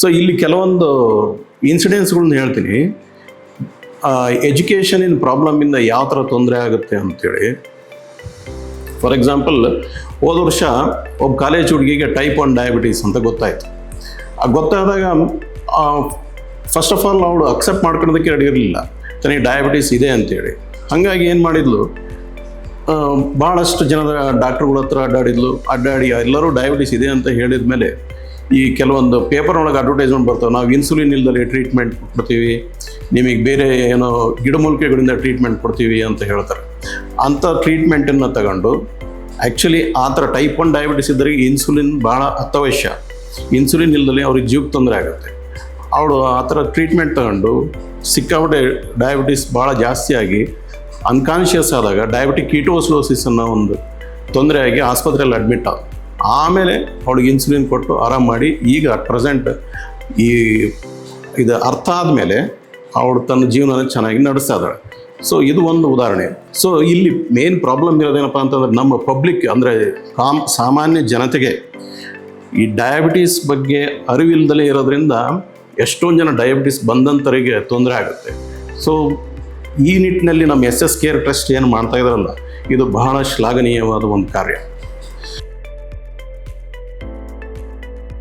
So ಇಲ್ಲಿ ಕೆಲವೊಂದು ಇನ್ಸಿಡೆನ್ಸ್ಗಳನ್ನ ಹೇಳ್ತೀನಿ. ಎಜುಕೇಷನಿನ ಪ್ರಾಬ್ಲಮಿಂದ ಯಾವ ಥರ ತೊಂದರೆ ಆಗುತ್ತೆ ಅಂತೇಳಿ. ಫಾರ್ ಎಕ್ಸಾಂಪಲ್ ಹೋದ ವರ್ಷ ಒಬ್ಬ ಕಾಲೇಜ್ ಹುಡುಗಿಗೆ ಟೈಪ್ ಒನ್ ಡಯಾಬಿಟೀಸ್ ಅಂತ ಗೊತ್ತಾಯಿತು. ಆ ಗೊತ್ತಾದಾಗ ಫಸ್ಟ್ ಆಫ್ ಆಲ್ ಅವಳು ಅಕ್ಸೆಪ್ಟ್ ಮಾಡ್ಕೊಳೋದಕ್ಕೆ ರೆಡಿ ಇರಲಿಲ್ಲ. ತನಗೆ ಡಯಾಬಿಟೀಸ್ ಇದೆ ಅಂತೇಳಿ. ಹಾಗಾಗಿ ಏನು ಮಾಡಿದ್ಲು? ಭಾಳಷ್ಟು ಜನದ ಡಾಕ್ಟ್ರುಗಳ ಹತ್ರ ಅಡ್ಡಾಡಿದ್ಲು. ಅಡ್ಡಾಡಿ ಎಲ್ಲರೂ ಡಯಾಬಿಟೀಸ್ ಇದೆ ಅಂತ ಹೇಳಿದ ಮೇಲೆ ಈ ಕೆಲವೊಂದು ಪೇಪರ್ ಒಳಗೆ ಅಡ್ವರ್ಟೈಸ್ಮೆಂಟ್ ಬರ್ತವೆ. ನಾವು ಇನ್ಸುಲಿನ್ ಇಲ್ದಲೆ ಟ್ರೀಟ್ಮೆಂಟ್ ಕೊಡ್ತೀವಿ. ನಿಮಗೆ ಬೇರೆ ಏನೋ ಗಿಡಮೂಲಿಕೆಗಳಿಂದ ಟ್ರೀಟ್ಮೆಂಟ್ ಕೊಡ್ತೀವಿ ಅಂತ ಹೇಳ್ತಾರೆ. ಅಂಥ ಟ್ರೀಟ್ಮೆಂಟನ್ನು ತಗೊಂಡು ಆ್ಯಕ್ಚುಲಿ ಆ ಥರ ಟೈಪ್ ಒನ್ ಡಯಾಬಿಟಿಸ್ ಇದ್ದರೆ ಇನ್ಸುಲಿನ್ ಭಾಳ ಅತ್ಯವಶ್ಯ. ಇನ್ಸುಲಿನ್ ಇಲ್ದಲೆ ಅವ್ರಿಗೆ ಜೀವಕ್ಕೆ ತೊಂದರೆ ಆಗುತ್ತೆ. ಅವಳು ಆ ಥರ ಟ್ರೀಟ್ಮೆಂಟ್ ತಗೊಂಡು ಸಿಕ್ಕಾಪಟ್ಟೆ ಡಯಾಬಿಟಿಸ್ ಭಾಳ ಜಾಸ್ತಿ ಆಗಿ ಅನ್ಕಾನ್ಷಿಯಸ್ ಆದಾಗ ಡಯಾಬಿಟಿಕ್ ಕೀಟೋಸ್ಲೋಸಿಸ್ ಅನ್ನೋ ಒಂದು ತೊಂದರೆ ಆಗಿ ಆಸ್ಪತ್ರೆಯಲ್ಲಿ ಅಡ್ಮಿಟ್ ಆದ ಆಮೇಲೆ ಅವಳಿಗೆ ಇನ್ಸುಲಿನ್ ಕೊಟ್ಟು ಆರಾಮ್ ಮಾಡಿ, ಈಗ ಅಟ್ ಪ್ರೆಸೆಂಟ್ ಈ ಇದು ಅರ್ಥ ಆದಮೇಲೆ ಅವಳು ತನ್ನ ಜೀವನನ ಚೆನ್ನಾಗಿ ನಡೆಸ್ತಾ ಇದ್ದಾಳೆ. ಸೊ ಇದು ಒಂದು ಉದಾಹರಣೆ. ಸೊ ಇಲ್ಲಿ ಮೇನ್ ಪ್ರಾಬ್ಲಮ್ ಇರೋದೇನಪ್ಪ ಅಂತಂದ್ರೆ ನಮ್ಮ ಪಬ್ಲಿಕ್ ಅಂದರೆ ಕಾಮ್, ಸಾಮಾನ್ಯ ಜನತೆಗೆ ಈ ಡಯಾಬಿಟೀಸ್ ಬಗ್ಗೆ ಅರಿವಿಲ್ಲದಲೇ ಇರೋದ್ರಿಂದ ಎಷ್ಟೊಂದು ಜನ ಡಯಾಬಿಟೀಸ್ ಬಂದಂಥವರಿಗೆ ತೊಂದರೆ ಆಗುತ್ತೆ. ಸೊ ಈ ನಿಟ್ಟಿನಲ್ಲಿ ನಮ್ಮ ಎಸ್ ಎಸ್ ಕೇರ್ ಟ್ರಸ್ಟ್ ಏನು ಮಾಡ್ತಾ ಇದ್ರಲ್ಲ ಇದು ಬಹಳ ಶ್ಲಾಘನೀಯವಾದ ಒಂದು ಕಾರ್ಯ.